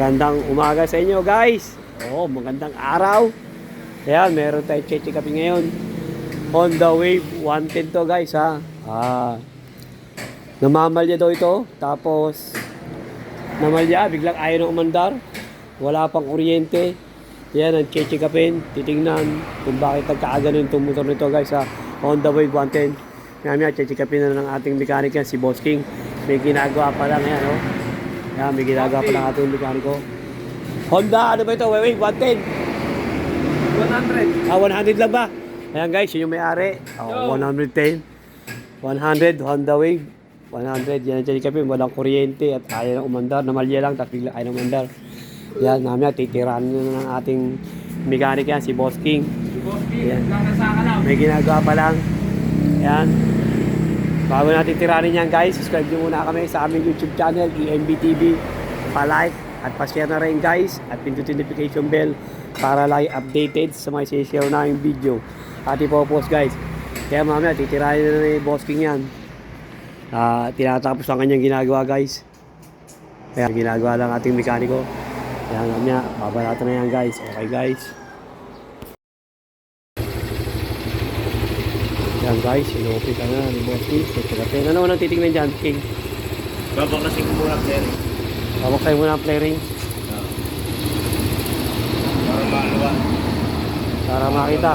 Magandang umaga sa inyo guys. Oo, magandang araw. Ayan, meron tayong cheche kape ngayon. Honda Wave 110 to guys ha. Ah, namamalya daw ito. Tapos, namalya, biglang ayaw na umandar. Wala pang kuryente. Yan ang cheche kapin. Titingnan kung bakit nagkaaganon itong motor nito guys ha. Honda Wave 110. Kaya nga, cheche kapin na ng ating mechanic yan, si Boss King. May ginagawa pa lang yan, oh. Yan, may ginagawa pa lang ating mekaniko. Honda, ano ba ito? Wait, wait, 110. 100. Ah, 100 lang ba? Ayan guys, yun yung may-ari. Oh, 110. 100, Honda Wave. 100, yan ang cheche kapin. Walang kuryente at ayaw na umandar. Namalya lang, tapos bigla ayaw na umandar. Yan, mamaya titirahan na ng ating mechanic yan, si Boss King. Yan. Nakasaka lang. May ginagawa pa lang. Yan. Bago natin tiranin yan guys, subscribe nyo muna kami sa aming YouTube channel, EMB TV. Pa-like at pa-share na rin guys at pindutin notification bell para lagi updated sa mga sisiyaw na yung video. At ipopost guys. Kaya mamaya titiranin na ni Boss King yan. Ah, tinatapos ang kanyang ginagawa guys. Kaya ginagawa lang ating mekaniko. Kaya mamaya, babalatan na yan guys. Okay guys. Yan guys, inopit ka na ni Boss King. Ka Ano mo nang titignan dyan, King? Babakasin ko muna sir. Hawak tayo muna ang flaring Para maalawa. para makita.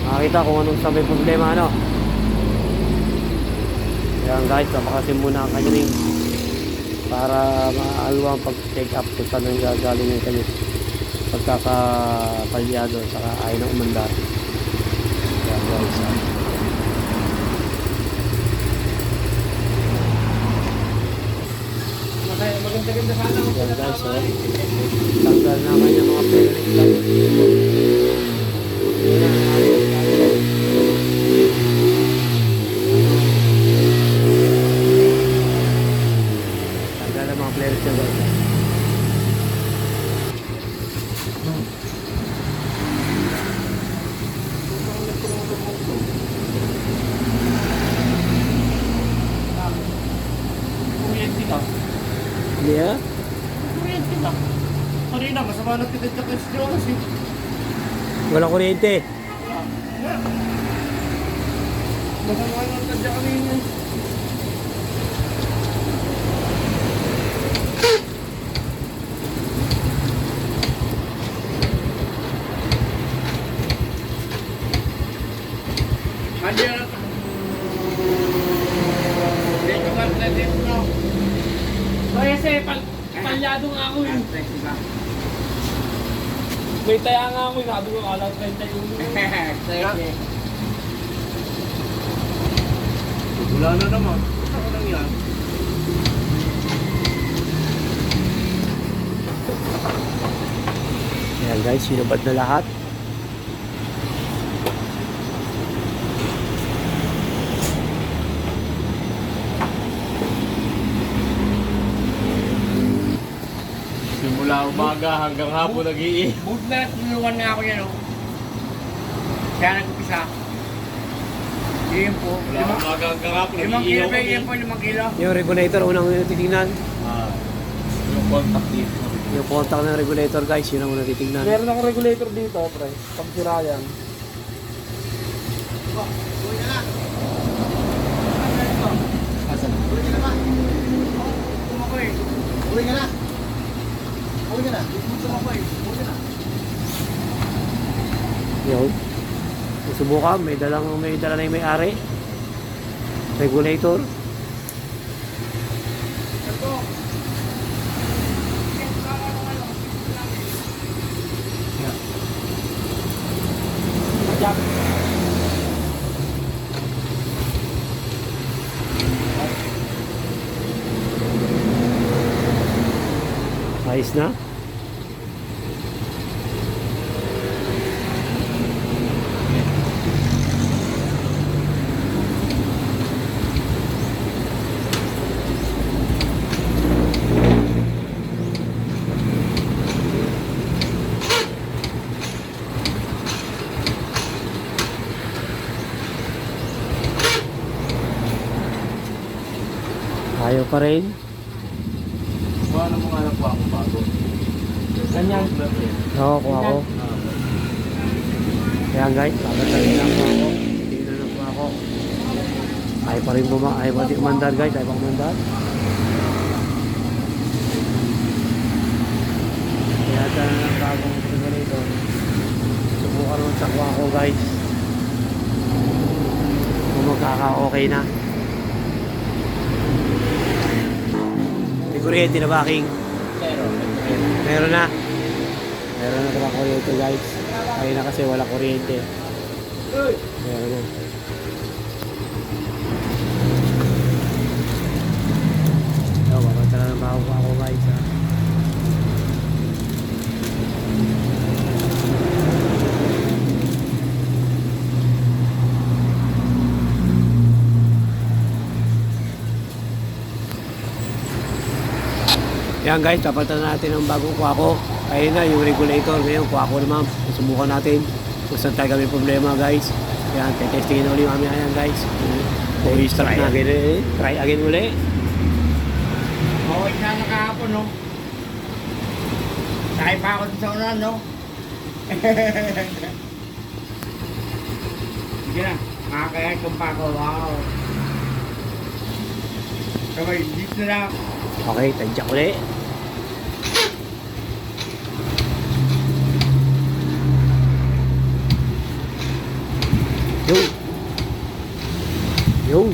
Makita kung anong sa may problema, ano. Yan guys, papakasin muna ang kanya ring para maalwa ang pag-check up kung saan ang gagaling yung kanya pagkakapalyado saka ayaw na umandar. Yan guys. ah. Maganda-ganda sana kung Yan guys, oh. Tanggal naman yung mga bearing 20. Magagawa ng tadya kami yun. Ako, sabi ko kala 31. Wala na naman. Ako lang yan. Ayan guys, sinubad na lahat. Simula umaga hanggang hapon nag-ii. Boot na tulungan na ako yan oh. Kaya nag-upisa. Yun po. Limang, umaga hanggang hapon, limang kilo nag-iiyaw ba yun po? Limang kilo? Yung regulator, unang titingnan. Ah, yung contact dito. Yung contact ng regulator guys, yun ang unang titingnan. Meron akong regulator dito, pre. Pag sira yan. Uwi ka na. Ka na. Yun. Subukan, may dalang may dala na yung may-ari. Regulator. Ayos na. Ayaw pa rin. Paano mo nga nagwa ako bago? Ganyan. Oo, kuha ko. Kaya guys, papatayin lang po ako. Tingnan lang po ako. Ay pa rin buma, ay pa rin kumandar guys, ay pa kumandar. Kaya na ng bagong simulator. Subukan naman sa kuha ko guys. Kung magkaka-okay na. May kuryente na ba, King? Pero, Meron na. Meron na pala kuryente guys. Ayun na kasi wala kuryente. Meron na. So, babanta na ng bago ako guys ha. Yan guys, tapatan natin ang bagong kuha ko. Ayun na, yung regulator ngayon, kuha ko naman. Subukan natin kung saan tayo may problema guys. Yan, testingin ulit mamaya yan guys. Kung i-start na. Again, try again ulit. okay na nakahapon, no? Sakay pa ako sa unan, no? Sige na, makakaya kong pa ako, wow. Sabay, dito na. Okay, tadyak ulit. Yun. Yun.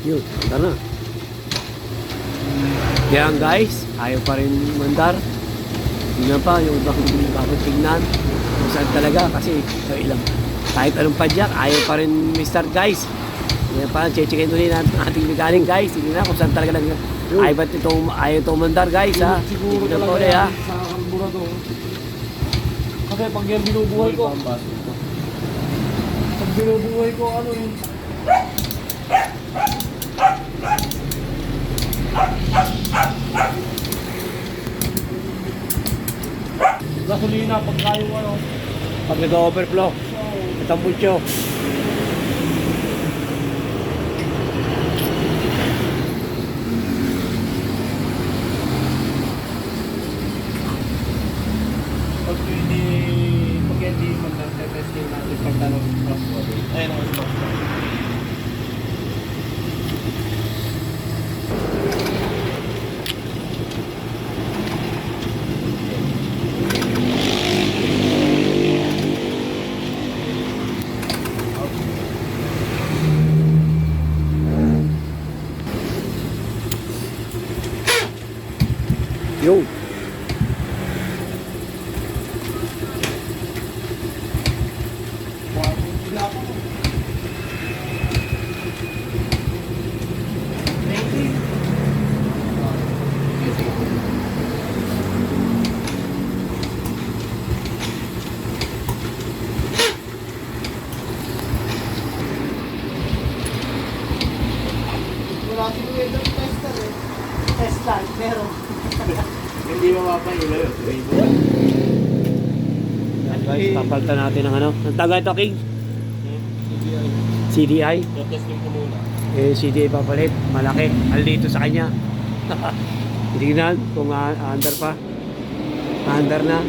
Yun, tara na. Yan guys, ayaw pa rin mandar. Tingnan pa yung ibang bakit tingnan. Kung saan talaga kasi ito ilang kahit anong padyak, ayaw pa rin Mr. Guys. Yan pa, checkin ulit natin ang ating mechanik guys. Tingnan na kung saan talaga lang ayaw ba't ito, ayaw ito mandar guys ha. Siguro po talaga ulit ha. yan sa karburador. Kasi pag yan binubuhay ko, pag binubuhay ko, ano yun? Gasolina, pag kayo ano, Pag nag-overflow, ito ang butyo. pag hindi, pag hindi mag-testing natin pag tanong trustworthy. Ayun ang trustworthy. Yun. Wala si Kuya Dong tester eh. Test lang, pero Hindi yun. Yan guys, papalitan natin ng ano. Ang taga ito King? CDI. Testing ko muna. Eh, CDI papalit. Malaki. Aldito sa kanya. Tingnan kung uh, under pa. Under na.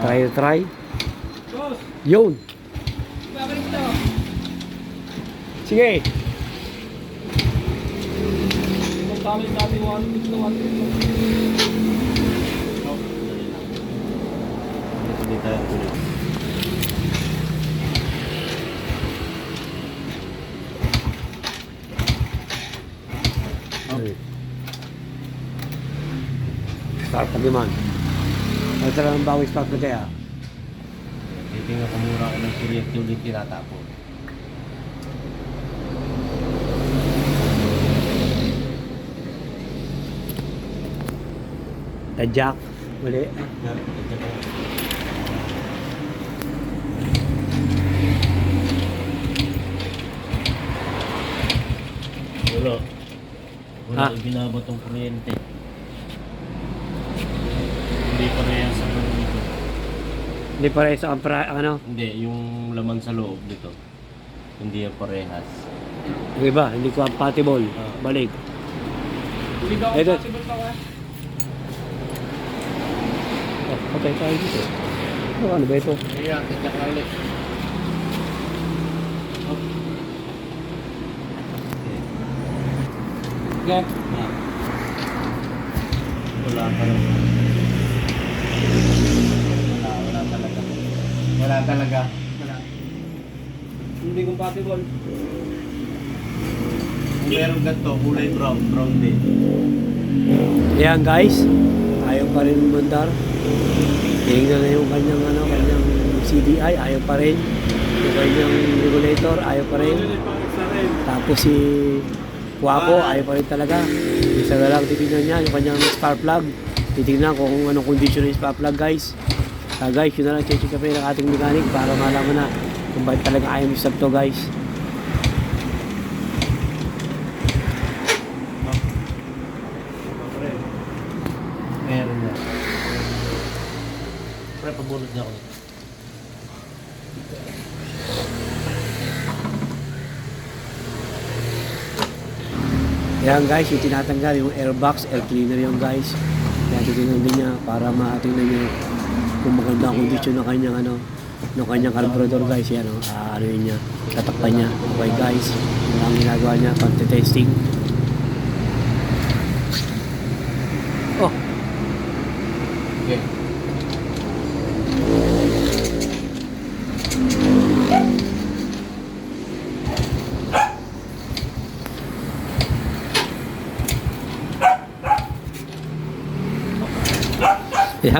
Try, try. Boss, Yun. to. Sige. Magkami dati 1 na 1 Hindi tayo ulit. Start pa naman. Ano talaga ang bawi start na kaya? Titingnan ko muna ako ng kuryente ulit The jack. Muli. Wala. Wala ah. ibinabot ang kuryente. Hindi parehas ang ano dito. Hindi parehas ang pra, ano? Hindi, yung laman sa loob dito. Hindi yung parehas. Yung iba, hindi compatible. Ah. Balik. Hindi ka compatible pa ba? Patay tayo dito. Oh, ano ba ito? Ulit. Okay. Wala pa rin. Wala, wala talaga. Wala talaga. Wala. Hindi compatible. Kung meron ganito, kulay brown, brown din. Ayan guys, ayaw pa rin umandar. Tingnan na yung kanyang ano, kanyang CDI, ayaw pa rin. Yung kanyang regulator, ayaw pa rin. Tapos si Waco, ayaw pa rin talaga. Isa na lang titignan niya, yung kanyang spark plug. Titignan kung anong condition ng spark plug guys. Ah guys, yun na lang check kami ng ating mechanic para malaman na kung bakit talaga ayaw yung to guys. Meron na. Pre, pabulot niya ako. Yan guys, yung tinatanggal, yung airbox, air cleaner yung guys. Yan, titignan din niya para matingnan niya kung maganda ang kondisyon ng kanyang ano, ng kanyang carburetor guys. Yan, oh, ah, ano yun niya, tatakpan niya. Okay guys, ang ginagawa niya, pag-testing.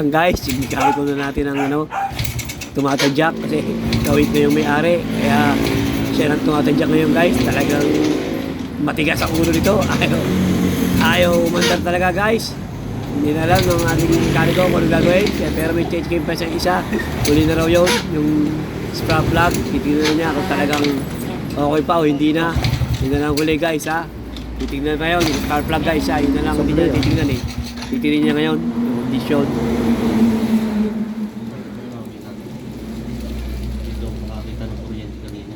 Yan guys, sigigari ko na natin ang ano, tumatadyak kasi gawin na yung may-ari. Kaya siya nang tumatadyak ngayon guys, talagang matigas ang ulo nito. Ayaw, ayaw umandar talaga guys. Hindi na lang ng ating mekaniko kung ano gagawin. Kaya pero may change game pa siyang isa. Huli na raw yun, yung scrap plug. Titignan na niya kung talagang okay pa o hindi na. Yun na lang huli guys ha. Titignan na yun, yung scrap plug guys ha. Yun na lang hindi niya titignan eh. Titignan niya ngayon, yung condition. Dito ako makakita ng kuryente kanina.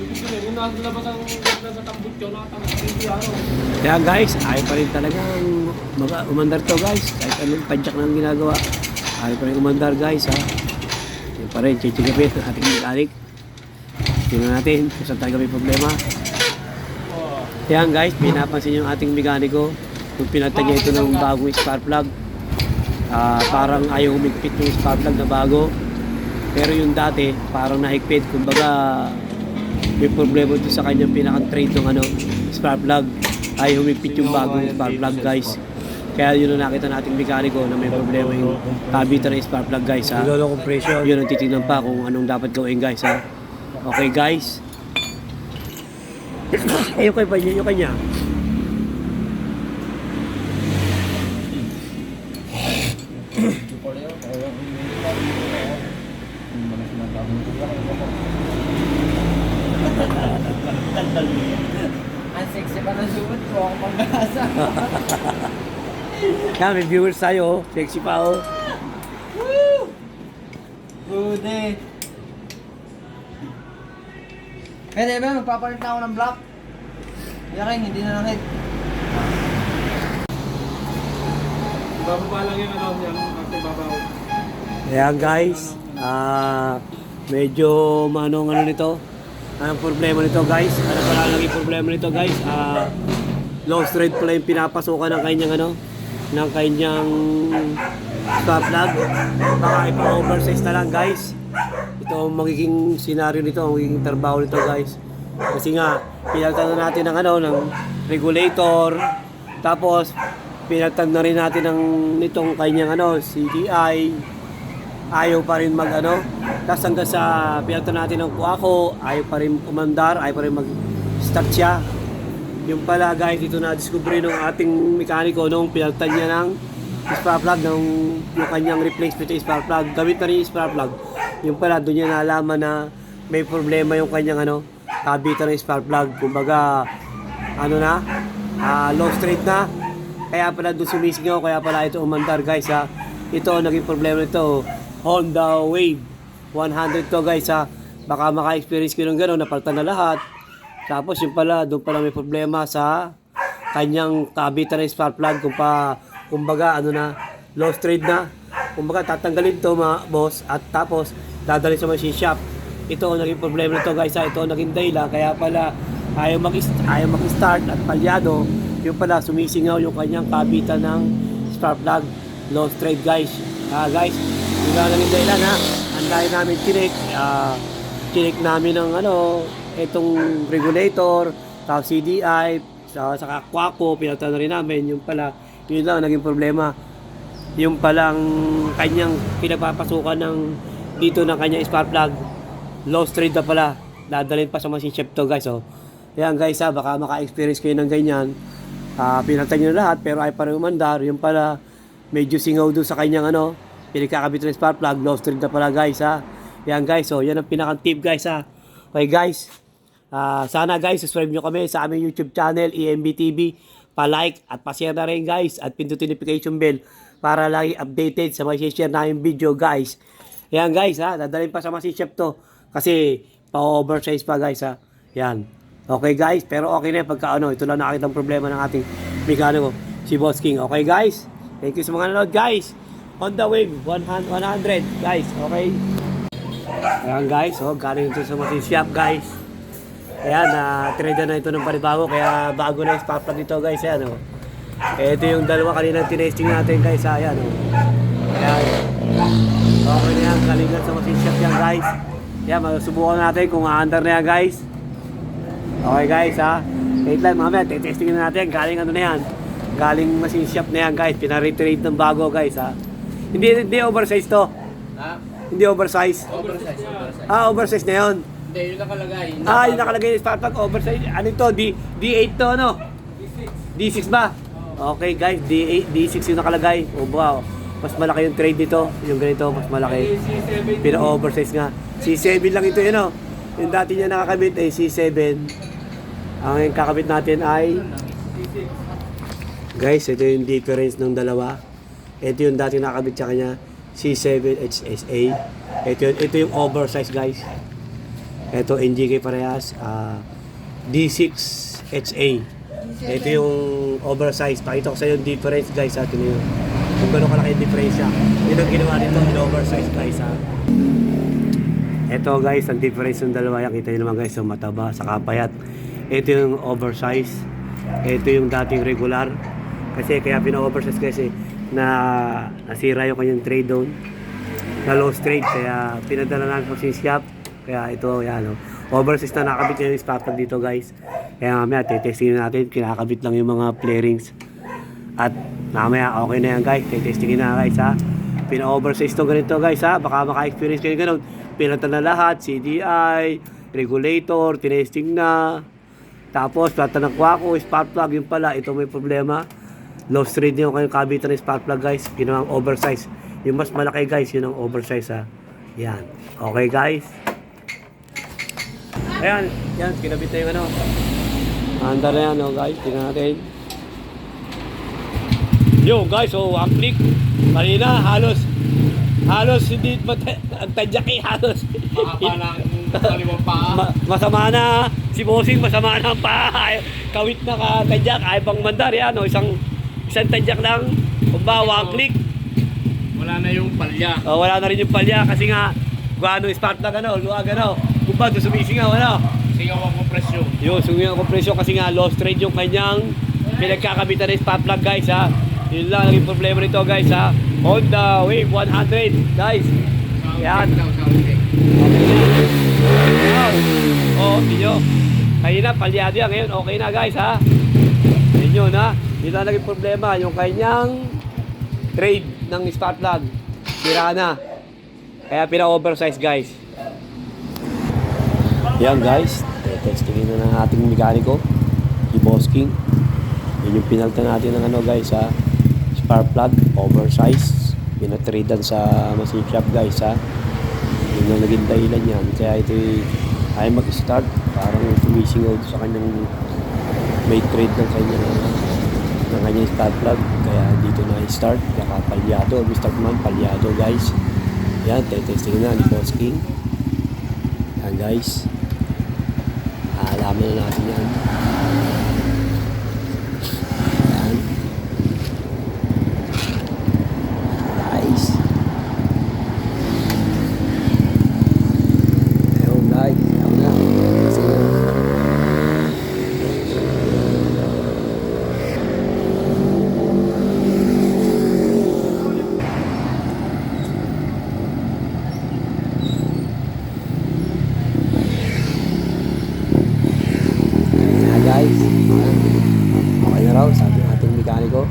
Ibig sabihin, kung nasa labas ang hindi ano. Kaya guys, ayaw pa rin talagang mag umandar to guys. Kahit anong padyak na ginagawa. Ayaw pa rin umandar guys ha. Yan pa rin, chichigapin ang ating mechanic. Tingnan natin kung saan talaga may problema. Yan guys, pinapansin yung ating mekaniko. Kung pinatag niya ito ng bagong spark plug. Ah, parang ayaw humigpit yung spark plug na bago. Pero yung dati, parang nahigpit. Kumbaga, may problema ito sa kanyang pinaka-trade ng ano, spark plug. Ay humigpit yung bagong spark plug guys. Kaya yun ang nakita nating mekaniko na may problema yung kabitan ng spark plug guys ha. Lolo compression. Yun ang titignan pa kung anong dapat gawin guys ha. Okay guys. yung kay yung kanya. Ang sexy pa ng suot ko, ang pag-asa. Kaya may viewers tayo oh. Sexy pa oh. Bude. Pwede ba, magpapalit na ako ng block? Yakin, hindi na lang hit. Bababa lang yung ano yan, kasi babaw. Ayan guys, ah medyo manong ano nito. Anong problema nito guys? Ano pala naging problema nito guys? Ah low thread pala yung pinapasukan ng kanyang ano ng kanyang stop plug. Baka ipa-oversize na lang guys. Ito ang magiging senaryo nito, ang magiging trabaho nito guys. Kasi nga, pinagtan na natin ng ano, ng regulator. Tapos, pinagtan na rin natin ng nitong kanyang ano, CDI ayaw pa rin mag ano tapos hanggang sa pinagtan natin ng kuwako ayaw pa rin umandar ayaw pa rin mag start siya Yung pala guys, ito na discovery ng ating mekaniko nung pinagtan niya ng spark plug ng yung kanyang replacement ng spark plug. Gamit na rin yung spark plug. Yung pala doon niya nalaman na may problema yung kanyang ano, kabitan ng spark plug. Kumbaga, ano na, ah, low straight na. Kaya pala doon sumisingaw, kaya pala ito umandar guys ha. Ito naging problema nito. Honda Wave 100 to guys ha. Baka maka-experience ko ng gano'n, napalitan na lahat. Tapos yung pala, doon pala may problema sa kanyang kabitan ng spark plug kung pa, kumbaga ano na, low straight na. Kumbaga tatanggalin to mga boss at tapos dadalhin sa machine shop. Ito ang naging problema nito guys ha. Ito ang naging dahilan kaya pala ayaw mag ayaw mag-start at palyado yung pala sumisingaw yung kanyang kabitan ng spark plug low straight guys. Ah guys, yun ang naging dahilan ha. Ang dahil namin chinik, ah chinik namin ng ano, itong regulator, tapos CDI, sa saka Quaco, pinagtan na rin namin, yung pala, yun lang ang naging problema. Yung palang kanyang pinagpapasukan ng dito ng kanyang spark plug, low straight na pala. Dadalhin pa sa machine shop to guys. Oh. Yan guys ha, baka maka-experience kayo ng ganyan. Ah, pinagtan nyo lahat pero ay pa rin umandar. Yung pala, medyo singaw doon sa kanyang ano, pinagkakabit ng spark plug, low straight na pala guys ha. Yan guys, so yan ang pinakang tip guys ha. Okay guys, ah, sana guys, subscribe nyo kami sa aming YouTube channel, EMB TV. Pa-like at pa-share na rin guys at pindutin notification bell para lagi updated sa mga share namin video guys. Yan guys ha, dadalhin pa sa mga chef to kasi pa-oversize pa guys ha. Yan. Okay guys, pero okay na pagka ano, ito lang nakakita ang problema ng ating mekaniko, si Boss King. Okay guys, thank you sa mga nanonood guys. On the wave, 100, 100 guys, okay? Ayan guys, oh, galing ito sa machine shop guys. Ayan, na trade na ito ng panibago, kaya bago na yung spark plug dito guys, ayan oh. Eh, ito yung dalawa kanina tinesting natin guys, ah, ayan oh. Ayan. Okay na yan, galing sa machine shop yan guys. Ayan, masubukan natin kung aandar na yan guys. Okay guys ha. Wait lang mamaya, testing na natin. Galing ano na yan. Galing machine shop na yan guys. Pinaretrade ng bago guys ha. Hindi, hindi oversize to. Ha? Hindi oversize. Oversize, oversize. Ah, oversize na yun. Hindi, yun nakalagay. Ah, yung nakalagay yung spark plug oversize. Ano ito? D, D8 to ano? D6 ba? Okay guys, D8, D6 yung nakalagay. Oh wow. Mas malaki yung trade dito. Yung ganito, mas malaki. Pina-oversize nga. C7 lang ito yun oh. Yung dati niya nakakabit ay C7. Ang kakabit natin ay Guys, ito yung difference ng dalawa. Ito yung dati nakakabit sa kanya C7 HSA. Ito yun, ito yung oversize guys. Ito NGK parehas ah, D6 HA. Ito yung oversize. Pakita ko sa yung difference guys. Ito na yun. Kung gano'n kalaki yung difference siya. Yun ang ginawa nito, yung oversize guys ha. Ito guys, ang difference ng dalawa yan. Kita nyo naman guys, yung mataba sa kapayat. Ito yung oversize. Ito yung dating regular. Kasi kaya pina-oversize kasi na nasira yung kanyang trade doon. Na lost trade. Kaya pinadala namin sa shop. Kaya ito, yan o. Oversize na nakakabit niya yung plug dito guys. Kaya mamaya, testingin natin. Kinakabit lang yung mga flarings. At mamaya, okay na yan guys. Testingin na guys ha. Pina-oversize to ganito guys ha. Baka maka-experience kayo ganun. Pinatan na lahat. CDI, regulator, tinesting na. Tapos, plata ng kwako, spark plug. Yung pala, ito may problema. Low straight yung kayong kabitan ng spark plug guys. Ginawang oversize. Yung mas malaki guys, yun ang oversize ha. Yan. Okay guys. Ayan, yan, kinabit na yung ano. Anda na yan, oh, guys. Tingnan natin. Yo, guys, oh, one click. Kanina, halos, halos hindi, ang tadyak eh, halos. Mahaba ng kaliwang paa. Ma- masama na, si Bossing, masama na ang paa. Kawit na ka, tadyak, ay pang mandar yan, oh, isang, isang tadyak lang. Kung ba, one click. Wala na yung palya. Oh, wala na rin yung palya kasi nga, guano spark na gano, luwag ano. Kung ba, doon sumisingaw, ano. Singaw ang kompresyon. Yun, sumiyang kompresyon kasi nga lost trade yung kanyang pinagkakabitan ng spark plug guys ha. Yun lang naging problema nito guys ha. Honda Wave 100 guys. Yan. Oh, video. Kanina palyado yan. Ngayon okay na guys ha. Yun yun ha. Yun lang naging problema. Yung kanyang trade ng plug. Sira na. Kaya pina-oversize guys. Yan guys. Testingin na ng ating mekaniko. Si Boss King. Yun yung pinalta natin ng ano guys ha. Spark plug, oversize. Pinatradean sa machine shop guys ha. Yun ang naging dahilan yan. Kaya ito ay mag-start. Parang sumisingaw sa kanyang may trade ng kanyang ng kanyang spark plug. Kaya dito na i-start. Kaya palyado. Mr. Man, palyado guys. Yan, tetesting na ni Boss King. Yan guys. Aalaman na natin. Yan. Guys. Ayun guys. Ayun na. Testing na. Ayan guys. Ayan. Okay na raw, sabi ng ating mekaniko.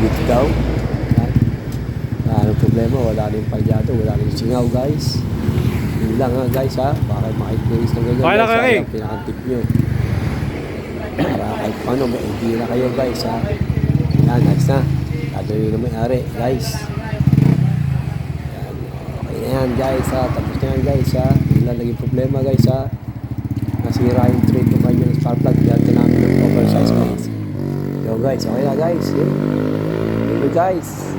Good to go. Ayan. Ah, anong problema? Wala na yung palyado, wala na yung singaw guys. Yun lang ha guys ha, para makikis ng ganyan Okay na, guys. Ang pinakantip nyo. Para kahit paano, may idea na kayo guys ha. Yan, next na. Yun na may-ari guys. Yan, okay na yan guys ha. Tapos na yan guys ha. Lang naging problema guys ha nasira yung trade ng kanyang spark plug kaya namin ng oversize guys yo guys okay na guys yun thank you guys